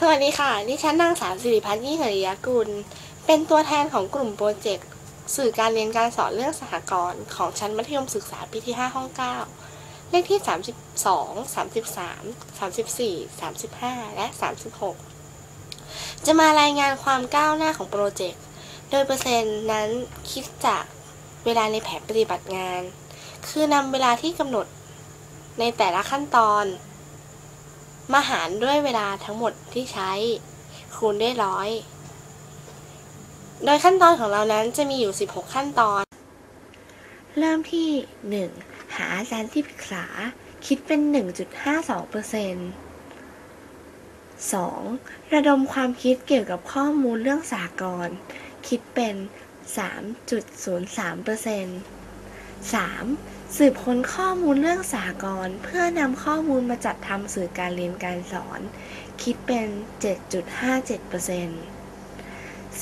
สวัสดีค่ะ ดิฉันนางสาวสิริพัฒน์ยี่หริยกุล เป็นตัวแทนของกลุ่มโปรเจกต์สื่อการเรียนการสอนเรื่องสหกรณ์ของชั้นมัธยมศึกษาปีที่ 5 ห้อง 9 เลขที่ 32 33 34 35 และ 36 จะมารายงานความก้าวหน้าของโปรเจกต์ โดยเปอร์เซ็นต์นั้นคิดจากเวลาในแผนปฏิบัติงาน คือนำเวลาที่กำหนดในแต่ละขั้นตอน มาหารด้วยเวลาทั้งหมดที่ใช้ คูณด้วยร้อย โดยขั้นตอนของเรานั้นจะมีอยู่ 16 ขั้นตอน เริ่มที่ 1. หาอาจารย์ที่ปรึกษา คิดเป็น 1.52% 2. ระดมความคิดเกี่ยวกับข้อมูลเรื่องสากลคิดเป็น 3.03% 3. สืบค้นข้อมูลเรื่องสากลเพื่อนำข้อมูลมาจัดทำสื่อการเรียนการสอน คิดเป็น 7.57%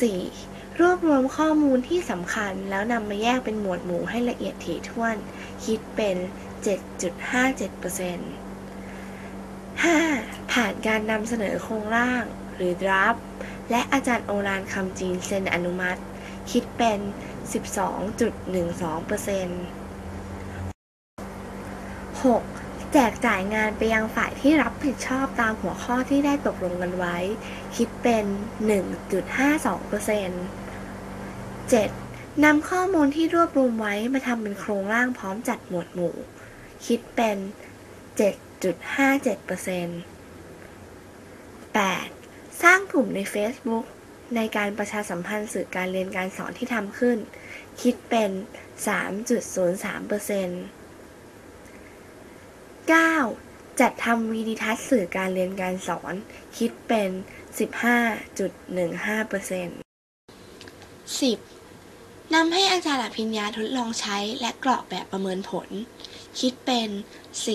4. รวบรวมข้อมูลที่สำคัญแล้วนำมาแยกเป็นหมวดหมู่ให้ละเอียดถี่ถ้วน คิดเป็น 7.57% 5. ผ่านการนำเสนอโครงร่าง หรือดราฟและอาจารย์โอรานคำจีนเซ็นอนุมัติ คิดเป็น 12.12% 6. แจกจ่ายงานไปยังฝ่ายที่รับผิดชอบตามหัวข้อที่ได้ตกลงกันไว้ คิดเป็น 1.52% 7. นำข้อมูลที่รวบรวมไว้มาทำเป็นโครงร่างพร้อมจัดหมวดหมู่ คิดเป็น 7.57% 8. สร้างกลุ่มใน Facebook ในการประชาสัมพันธ์สื่อการเรียนการสอนที่ทำขึ้น คิดเป็น 3.03% 9. จัดทำวีดิทัศน์สื่อการเรียนการสอน คิดเป็น 15.15% 10. นำให้อาจารย์อภิญญาทดลองใช้และกรอกแบบประเมินผล คิดเป็น 10.61%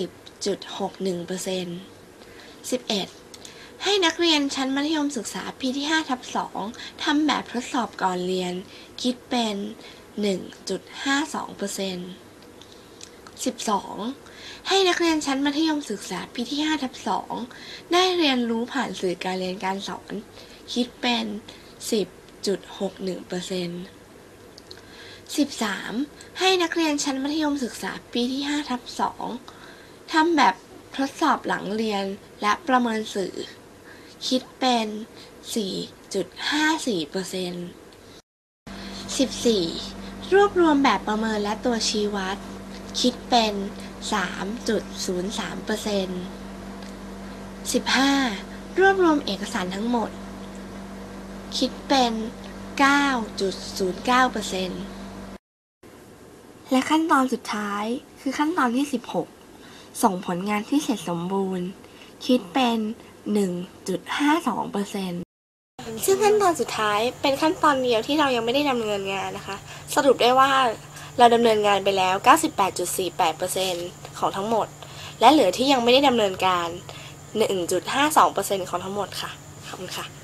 11. ให้นักเรียนชั้นมัธยมศึกษาปีที่5ทับ2ทำแบบทดสอบก่อนเรียน คิดเป็น 1.52% 12. ให้นักเรียนชั้นมัธยมศึกษาปีที่5ทับ2ได้เรียนรู้ผ่านสื่อการเรียนการสอน คิดเป็น 10.61% 13. ให้นักเรียนชั้นมัธยมศึกษาปีที่5ทับ2ทำแบบทดสอบหลังเรียนและประเมินสื่อ คิดเป็น 4.54% 14. รวบรวมแบบประเมินและตัวชี้วัด คิดเป็น 3.03% 15. รวบรวมเอกสารทั้งหมด คิดเป็น 9.09%และขั้นตอนสุดท้ายคือขั้นตอนที่ 16 ส่งผลงานที่เสร็จสมบูรณ์ คิดเป็น 1.52%ซึ่งขั้นตอนสุดท้ายเป็นขั้นตอนเดียวที่เรายังไม่ได้ดำเนินงานนะคะ สรุปได้ว่า เราดำเนินงานไปแล้ว 98.48%ของทั้งหมด และเหลือที่ยังไม่ได้ดำเนินการ 1.52%ของทั้งหมดค่ะ ขอบคุณค่ะ